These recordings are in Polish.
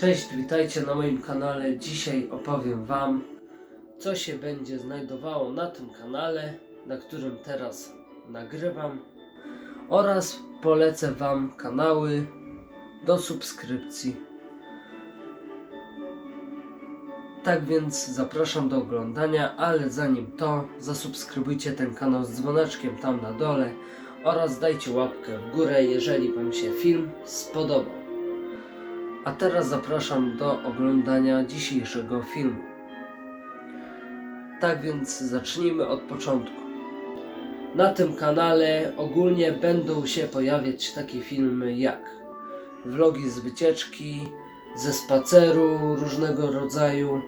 Cześć, witajcie na moim kanale. Dzisiaj opowiem Wam, co się będzie znajdowało na tym kanale, na którym teraz nagrywam, oraz polecę Wam kanały do subskrypcji. Tak więc zapraszam do oglądania, ale zanim to, zasubskrybujcie ten kanał z dzwoneczkiem tam na dole oraz dajcie łapkę w górę, jeżeli Wam się film spodobał. A teraz zapraszam do oglądania dzisiejszego filmu. Tak więc zacznijmy od początku. Na tym kanale ogólnie będą się pojawiać takie filmy jak vlogi z wycieczki, ze spaceru różnego rodzaju,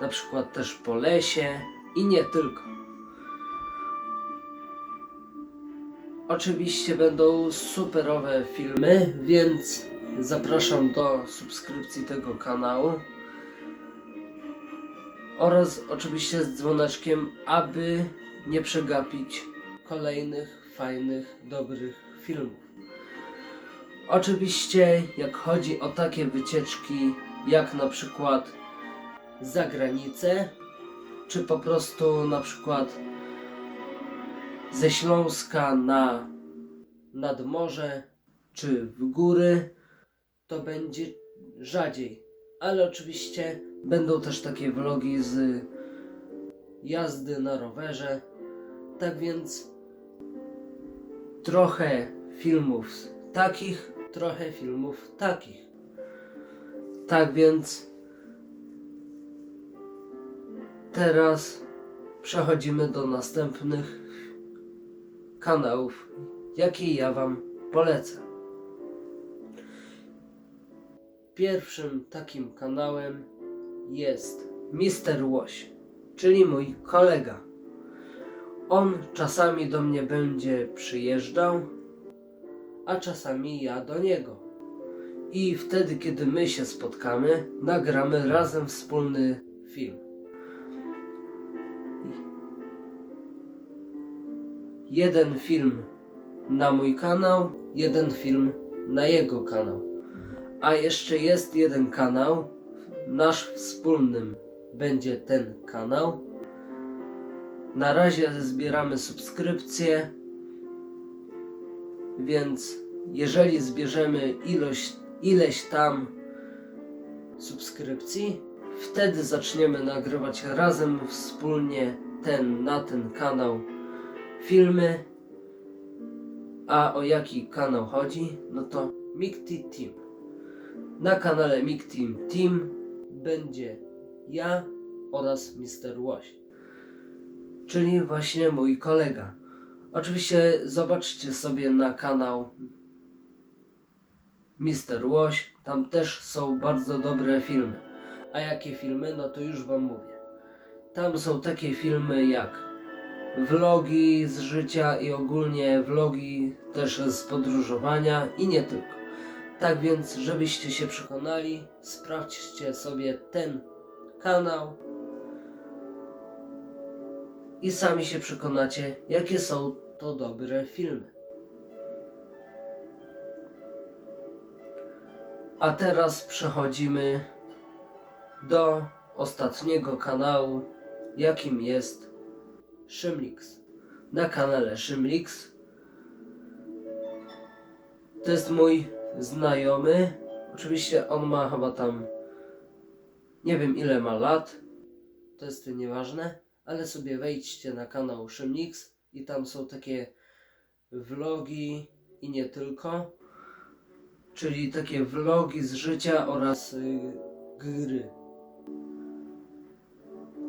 na przykład też po lesie i nie tylko. Oczywiście będą superowe filmy, więc zapraszam do subskrypcji tego kanału oraz oczywiście z dzwoneczkiem, aby nie przegapić kolejnych fajnych, dobrych filmów. Oczywiście, jak chodzi o takie wycieczki, jak na przykład za granicę, czy po prostu na przykład ze Śląska na nad morze, czy w góry, to będzie rzadziej. Ale oczywiście będą też takie vlogi z jazdy na rowerze. Tak więc trochę filmów takich, trochę filmów takich. Tak więc teraz przechodzimy do następnych kanałów, jakie ja Wam polecę. Pierwszym takim kanałem jest Mister Łoś, czyli mój kolega. On czasami do mnie będzie przyjeżdżał, a czasami ja do niego. I wtedy, kiedy my się spotkamy, nagramy razem wspólny film. Jeden film na mój kanał, jeden film na jego kanał. A jeszcze jest jeden kanał, nasz wspólnym będzie ten kanał. Na razie zbieramy subskrypcje, więc jeżeli zbierzemy ilość, ileś tam subskrypcji, wtedy zaczniemy nagrywać razem wspólnie ten na ten kanał filmy. A o jaki kanał chodzi? No to Mikti Team. Na kanale Mick Team Team będzie ja oraz Mr. Łoś, czyli właśnie mój kolega. Oczywiście zobaczcie sobie na kanał Mr. Łoś, tam też są bardzo dobre filmy. A jakie filmy? No to już Wam mówię. Tam są takie filmy jak vlogi z życia i ogólnie vlogi też z podróżowania i nie tylko. Tak więc, żebyście się przekonali, sprawdźcie sobie ten kanał i sami się przekonacie, jakie są to dobre filmy. A teraz przechodzimy do ostatniego kanału, jakim jest Szymlix. Na kanale Szymlix to jest mój znajomy. Oczywiście on ma chyba tam nie wiem ile ma lat. To jest nieważne, ale sobie wejdźcie na kanał Szymlix i tam są takie vlogi i nie tylko. Czyli takie vlogi z życia oraz y, gry.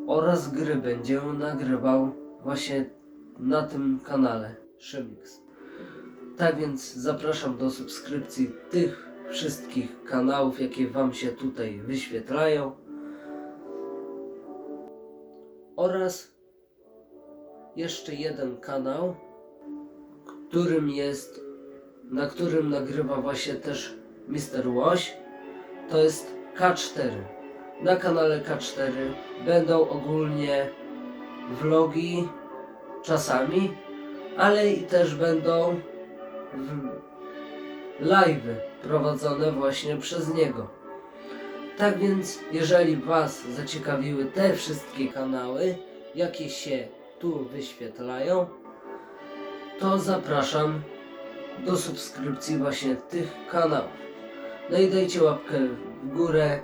Oraz gry będzie nagrywał właśnie na tym kanale Szymix. Tak więc zapraszam do subskrypcji tych wszystkich kanałów, jakie Wam się tutaj wyświetlają. Oraz jeszcze jeden kanał, którym jest, na którym nagrywa właśnie też Mr. Łoś. To jest K4. Na kanale K4 będą ogólnie vlogi czasami, ale i też będą live prowadzone właśnie przez niego. Tak więc, jeżeli Was zaciekawiły te wszystkie kanały, jakie się tu wyświetlają, to zapraszam do subskrypcji właśnie tych kanałów. No i dajcie łapkę w górę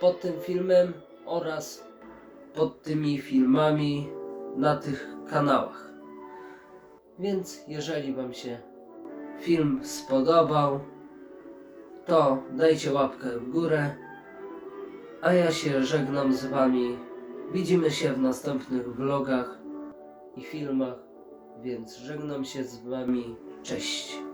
pod tym filmem oraz pod tymi filmami na tych kanałach. Więc jeżeli Wam się film spodobał, to dajcie łapkę w górę. A ja się żegnam z Wami. Widzimy się w następnych vlogach i filmach, więc żegnam się z Wami. Cześć.